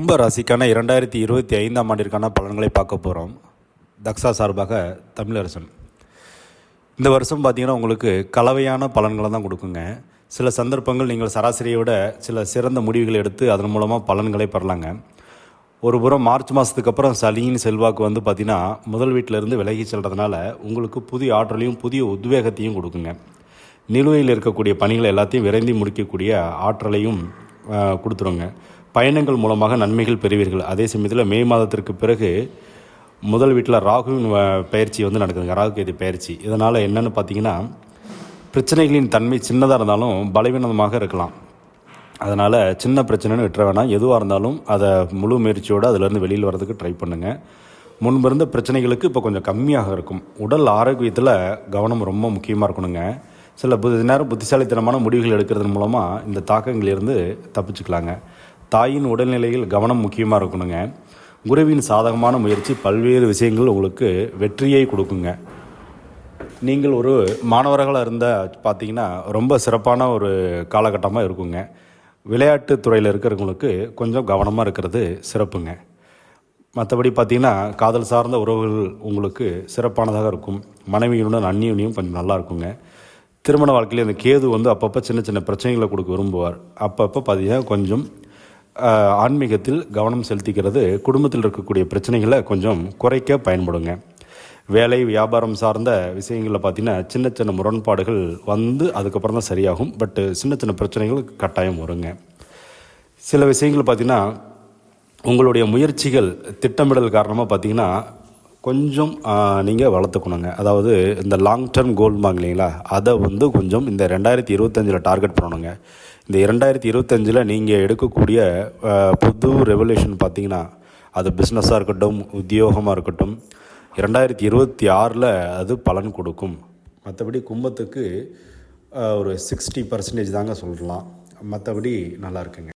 கும்ப ராசிக்கான இரண்டாயிரத்தி இருபத்தி ஐந்தாம் ஆண்டிற்கான பலன்களை பார்க்க போகிறோம் தக்ஷா சார்பாக தமிழரசன். இந்த வருஷம் பார்த்திங்கன்னா உங்களுக்கு கலவையான பலன்களை தான் கொடுக்குங்க. சில சந்தர்ப்பங்கள் நீங்கள் சராசரியை விட சில சிறந்த முடிவுகள் எடுத்து அதன் மூலமாக பலன்களை பெறலாங்க. ஒரு புறம் மார்ச் மாதத்துக்கு அப்புறம் சளியின் செல்வாக்கு வந்து பார்த்திங்கன்னா முதல் வீட்டிலேருந்து விலகி செல்றதுனால உங்களுக்கு புதிய ஆற்றலையும் புதிய உத்வேகத்தையும் கொடுக்குங்க. நிலுவையில் இருக்கக்கூடிய பணிகளை எல்லாத்தையும் விரைந்து முடிக்கக்கூடிய ஆற்றலையும் கொடுத்துருங்க. பயணங்கள் மூலமாக நன்மைகள் பெறுவீர்கள். அதே சமயத்தில் மே மாதத்திற்கு பிறகு முதல் வீட்டில் ராகுவின் பயிற்சி வந்து நடக்குதுங்க. ராகு கேது பயிற்சி. இதனால் என்னென்னு பார்த்தீங்கன்னா பிரச்சனைகளின் தன்மை சின்னதாக இருந்தாலும் பலவீனமாக இருக்கலாம். அதனால் சின்ன பிரச்சனைன்னு விட்டுற வேணாம். எதுவாக இருந்தாலும் அதை முழு முயற்சியோடு அதிலேருந்து வெளியில் வரதுக்கு ட்ரை பண்ணுங்கள் முன்பிருந்த பிரச்சனைகளுக்கு இப்போ கொஞ்சம் கம்மியாக இருக்கும். உடல் ஆரோக்கியத்தில் கவனம் ரொம்ப முக்கியமாக இருக்கணுங்க. சில புது நேரம் புத்திசாலித்தனமான முடிவுகள் எடுக்கிறதன் மூலமாக இந்த தாக்கங்களிலிருந்து தப்பிச்சுக்கலாங்க. தாயின் உடல்நிலையில் கவனம் முக்கியமாக இருக்கணுங்க. குருவின் சாதகமான முயற்சி பல்வேறு விஷயங்கள் உங்களுக்கு வெற்றியை கொடுக்குங்க. நீங்கள் ஒரு மாணவர்களாக இருந்தால் பார்த்தீங்கன்னா ரொம்ப சிறப்பான ஒரு காலகட்டமாக இருக்குங்க. விளையாட்டு துறையில் இருக்கிறவங்களுக்கு கொஞ்சம் கவனமாக இருக்கிறது சிறப்புங்க. மற்றபடி பார்த்தீங்கன்னா காதல் சார்ந்த உறவுகள் உங்களுக்கு சிறப்பானதாக இருக்கும். மனைவியுடன் அந்நியுனியும் கொஞ்சம் நல்லா இருக்குங்க. திருமண வாழ்க்கையில் அந்த கேது வந்து அப்பப்போ சின்ன சின்ன பிரச்சனைகளை கொடுக்க விரும்புவார். அப்பப்போ பார்த்தீங்கன்னா கொஞ்சம் ஆன்மீகத்தில் கவனம் செலுத்திக்கிறது குடும்பத்தில் இருக்கக்கூடிய பிரச்சனைகளை கொஞ்சம் குறைக்க பயன்படுங்க. வேலை வியாபாரம் சார்ந்த விஷயங்களில் பார்த்தீங்கன்னா சின்ன சின்ன முரண்பாடுகள் வந்து அதுக்கப்புறம் தான் சரியாகும். பட்டு சின்ன சின்ன பிரச்சனைகள் கட்டாயம் வருங்க. சில விஷயங்கள் பார்த்தீங்கன்னா உங்களுடைய முயற்சிகள் திட்டமிடல் காரணமாக பார்த்தீங்கன்னா கொஞ்சம் நீங்கள் வளர்த்துக்கணுங்க. அதாவது இந்த லாங் டேர்ம் கோல்பாங்க இல்லைங்களா? அதை வந்து கொஞ்சம் இந்த ரெண்டாயிரத்தி இருபத்தஞ்சில் டார்கெட் பண்ணணுங்க. இந்த இரண்டாயிரத்தி இருபத்தஞ்சில் நீங்கள் எடுக்கக்கூடிய புது ரெவல்யூஷன் பார்த்தீங்கன்னா அது பிஸ்னஸாக இருக்கட்டும் உத்தியோகமாக இருக்கட்டும் இரண்டாயிரத்தி இருபத்தி ஆறில் அது பலன் கொடுக்கும். மற்றபடி கும்பத்துக்கு ஒரு சிக்ஸ்டி பர்சன்டேஜ் தாங்க சொல்லலாம். மற்றபடி நல்லா இருக்குங்க.